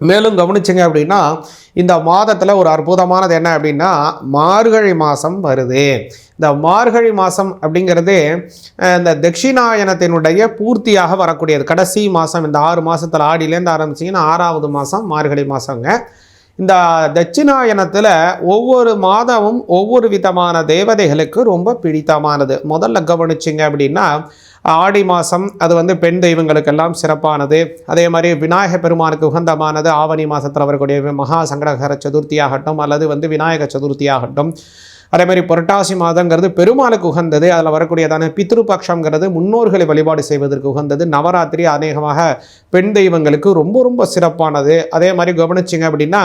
மேலும் கவனிச்சிங்க அப்படின்னா இந்த மாதத்தில் ஒரு அற்புதமானது என்ன அப்படின்னா மார்கழி மாதம் வருது. இந்த மார்கழி மாதம் அப்படிங்கிறது இந்த தட்சிணாயனத்தினுடைய பூர்த்தியாக வரக்கூடியது. கடைசி மாதம் இந்த ஆறு மாதத்தில் ஆடியிலேருந்து ஆரம்பிச்சிங்கன்னா ஆறாவது மாதம் மார்கழி மாதங்க இந்த தட்சிணாயனத்தில் ஒவ்வொரு மாதமும் ஒவ்வொரு விதமான தேவதைகளுக்கு ரொம்ப பிடித்தமானது. முதல்ல கவனிச்சிங்க அப்படின்னா ஆடி மாதம் அது வந்து பெண் தெய்வங்களுக்கெல்லாம் சிறப்பானது. அதே மாதிரி விநாயக பெருமானுக்கு உகந்தமானது ஆவணி மாதத்தில் வரக்கூடிய மகா சங்கடகர சதுர்த்தி ஆகட்டும் அல்லது வந்து விநாயக சதுர்த்தி ஆகட்டும் அதே மாதிரி புரட்டாசி மாதங்கிறது பெருமாளுக்கு உகந்தது. அதில் வரக்கூடியதான பித்ருபக்ஷங்கிறது முன்னோர்களை வழிபாடு செய்வதற்கு உகந்தது. நவராத்திரி அநேகமாக பெண் தெய்வங்களுக்கு ரொம்ப ரொம்ப சிறப்பானது. அதே மாதிரி கவனிச்சிங்க அப்படின்னா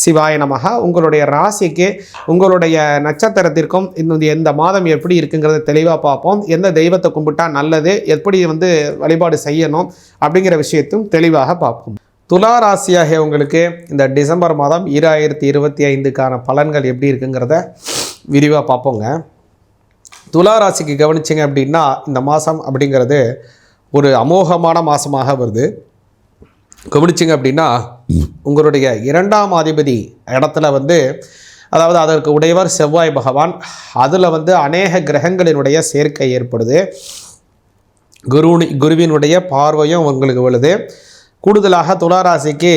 சிவாய நமக உங்களுடைய ராசிக்கு உங்களுடைய நட்சத்திரத்திற்கும் இந்த எந்த மாதம் எப்படி இருக்குங்கிறத தெளிவாக பார்ப்போம். எந்த தெய்வத்தை கும்பிட்டா நல்லது எப்படி வந்து வழிபாடு செய்யணும் அப்படிங்கிற விஷயத்தையும் தெளிவாக பார்ப்போம். துலா ராசியாக உங்களுக்கு இந்த டிசம்பர் மாதம் ஈராயிரத்தி இருபத்தி ஐந்துக்கான பலன்கள் எப்படி இருக்குங்கிறத விரிவாக பார்ப்போங்க. துலா ராசிக்கு கவனிச்சிங்க அப்படின்னா இந்த மாதம் அப்படிங்கிறது ஒரு அமோகமான மாதமாக வருது. கவனிச்சிங்க அப்படின்னா உங்களுடைய இரண்டாம் அதிபதி இடத்துல வந்து அதாவது அதற்கு உடையவர் செவ்வாய் பகவான் அதில் வந்து அநேக கிரகங்களினுடைய சேர்க்கை ஏற்படுது. குருனி குருவினுடைய பார்வையும் உங்களுக்கு விழுது. கூடுதலாக துளாராசிக்கு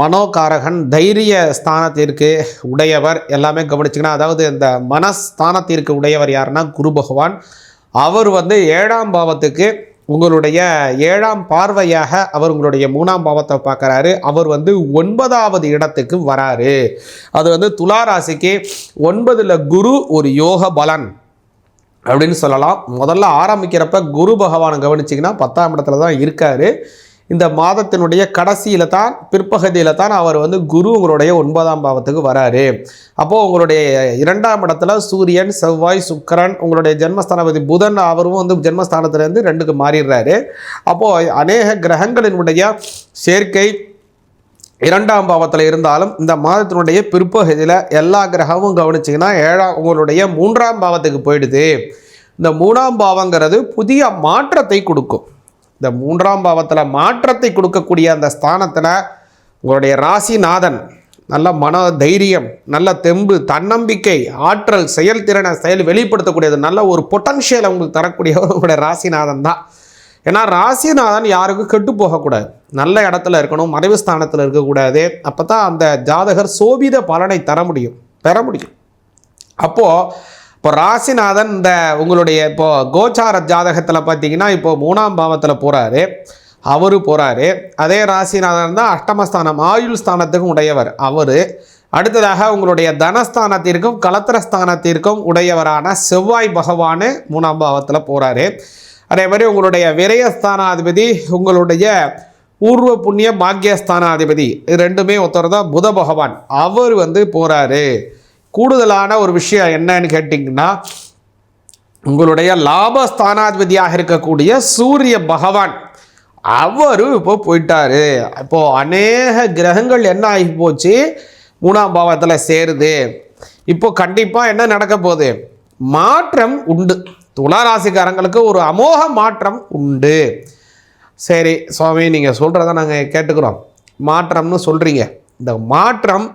மனோகாரகன் தைரிய ஸ்தானத்திற்கு உடையவர் எல்லாமே கவனிச்சிங்கன்னா அதாவது இந்த மனஸ்தானத்திற்கு உடையவர் யாருன்னா குரு பகவான். அவர் வந்து ஏழாம் பாவத்துக்கு உங்களுடைய ஏழாம் பார்வையாக அவர் உங்களுடைய மூணாம் பாவத்தை பார்க்குறாரு. அவர் வந்து ஒன்பதாவது இடத்துக்கு வராரு. அது வந்து துளாராசிக்கு ஒன்பதில் குரு ஒரு யோக பலன் அப்படின்னு சொல்லலாம். முதல்ல ஆரம்பிக்கிறப்ப குரு பகவானை கவனிச்சிங்கன்னா பத்தாம் இடத்துல தான் இருக்காரு. இந்த மாதத்தினுடைய கடைசியில் தான் பிற்பகுதியில் தான் அவர் வந்து குரு உங்களுடைய ஒன்பதாம் பாவத்துக்கு வராரு. அப்போது உங்களுடைய இரண்டாம் இடத்துல சூரியன் செவ்வாய் சுக்கரன் உங்களுடைய ஜென்மஸ்தானபதி புதன் அவரும் வந்து ஜென்மஸ்தானத்துலேருந்து ரெண்டுக்கு மாறிடுறாரு. அப்போது அநேக கிரகங்களினுடைய சேர்க்கை இரண்டாம் பாவத்தில் இருந்தாலும் இந்த மாதத்தினுடைய பிற்பகுதியில் எல்லா கிரகமும் கவனிச்சிங்கன்னா ஏழாம் உங்களுடைய மூன்றாம் பாவத்துக்கு போயிடுது. இந்த மூணாம் பாவங்கிறது புதிய மாற்றத்தை கொடுக்கும். இந்த மூன்றாம் பாவத்தில் மாற்றத்தை கொடுக்கக்கூடிய அந்த ஸ்தானத்தில் உங்களுடைய ராசிநாதன் நல்ல மன தைரியம் நல்ல தெம்பு தன்னம்பிக்கை ஆற்றல் செயல்திறனை செயல் வெளிப்படுத்தக்கூடியது நல்ல ஒரு பொட்டன்ஷியலை உங்களுக்கு தரக்கூடியவர் உங்களுடைய ராசிநாதன் தான். ஏன்னா ராசிநாதன் யாருக்கும் கெட்டு போகக்கூடாது. நல்ல இடத்துல இருக்கணும் மறைவு ஸ்தானத்தில் இருக்கக்கூடாது. அப்போ தான் அந்த ஜாதகர் சோபித பலனை தர முடியும் பெற முடியும். அப்போது இப்போ ராசிநாதன் இந்த உங்களுடைய இப்போ கோச்சார ஜாதகத்தில் பார்த்தீங்கன்னா இப்போ மூணாம் பாவத்தில் போகிறாரு அவர் போகிறாரு அதே ராசிநாதன் தான் அஷ்டமஸ்தானம் ஆயுள் ஸ்தானத்துக்கும் உடையவர். அவர் அடுத்ததாக உங்களுடைய தனஸ்தானத்திற்கும் கலத்திரஸ்தானத்திற்கும் உடையவரான செவ்வாய் பகவான் மூணாம் பாவத்தில் போகிறாரு அதே மாதிரி உங்களுடைய விரயஸ்தானாதிபதி உங்களுடைய பூர்வ புண்ணிய பாக்கியஸ்தானாதிபதி இது ரெண்டுமே ஒருத்தர் தான் புத பகவான். அவர் வந்து போகிறாரு கூடுதலான ஒரு விஷயம் என்னன்னு கேட்டிங்கன்னா உங்களுடைய லாபஸ்தானாதிபதியாக இருக்கக்கூடிய சூரிய பகவான் அவரும் இப்போ போயிட்டாரு. இப்போ அநேக கிரகங்கள் என்ன ஆகி போச்சு? மூணாம் பாவத்தில் சேருது. இப்போ கண்டிப்பாக என்ன நடக்க போகுது? மாற்றம் உண்டு. துளாராசிக்காரங்களுக்கு ஒரு அமோக மாற்றம் உண்டு. சரி சுவாமி நீங்கள் சொல்கிறத நாங்கள் கேட்டுக்கிறோம். மாற்றம்னு சொல்கிறீங்க இந்த மாற்றம்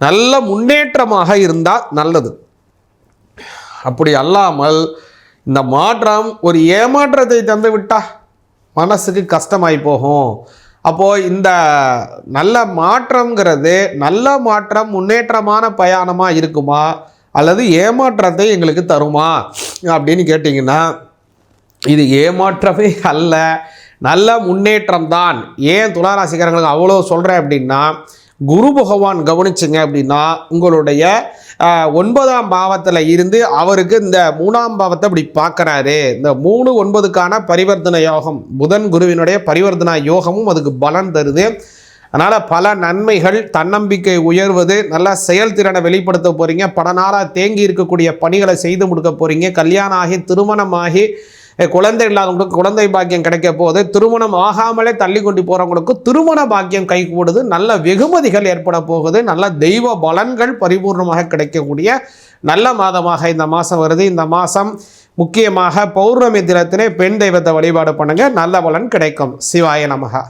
நல்ல முன்னேற்றமாக இருந்தால் நல்லது. அப்படி அல்லாமல் இந்த மாற்றம் ஒரு ஏமாற்றத்தை தந்து விட்டா மனசுக்கு கஷ்டமாய் போகும். அப்போது இந்த நல்ல மாற்றங்கிறது நல்ல மாற்றம் முன்னேற்றமான பயணமாக இருக்குமா? அல்லது ஏமாற்றத்தை எங்களுக்கு தருமா? அப்படின்னு கேட்டிங்கன்னா இது ஏமாற்றமே அல்ல நல்ல முன்னேற்றம் தான் ஏன் துளாராசிக்காரங்களுக்கு அவ்வளோ சொல்கிறேன் அப்படின்னா குரு பகவான் கவனிச்சிங்க அப்படின்னா உங்களுடைய ஒன்பதாம் பாவத்தில் இருந்து அவருக்கு இந்த மூணாம் பாவத்தை இப்படி பார்க்குறாரு இந்த மூணு ஒன்பதுக்கான பரிவர்த்தனை யோகம் புதன் குருவினுடைய பரிவர்த்தனை யோகமும் அதுக்கு பலன் தருது. அதனால் பல நன்மைகள் தன்னம்பிக்கை உயர்வது நல்லா செயல்திறனை வெளிப்படுத்த போகிறீங்க பல நாளாக தேங்கி இருக்கக்கூடிய பணிகளை செய்து முடிக்க போகிறீங்க கல்யாணம் ஆகி திருமணமாகி குழந்தை இல்லாதவங்களுக்கு குழந்தை பாக்கியம் கிடைக்க போது திருமணம் ஆகாமலே தள்ளி கொண்டு போகிறவங்களுக்கு திருமண பாக்கியம் கை கூடுது. நல்ல வெகுமதிகள் ஏற்பட போகுது. நல்ல தெய்வ பலன்கள் பரிபூர்ணமாக கிடைக்கக்கூடிய நல்ல மாதமாக இந்த மாதம் வருது. இந்த மாதம் முக்கியமாக பௌர்ணமி தினத்திலே பெண் தெய்வத்தை வழிபாடு பண்ணுங்க. நல்ல பலன் கிடைக்கும். சிவாய நமகா.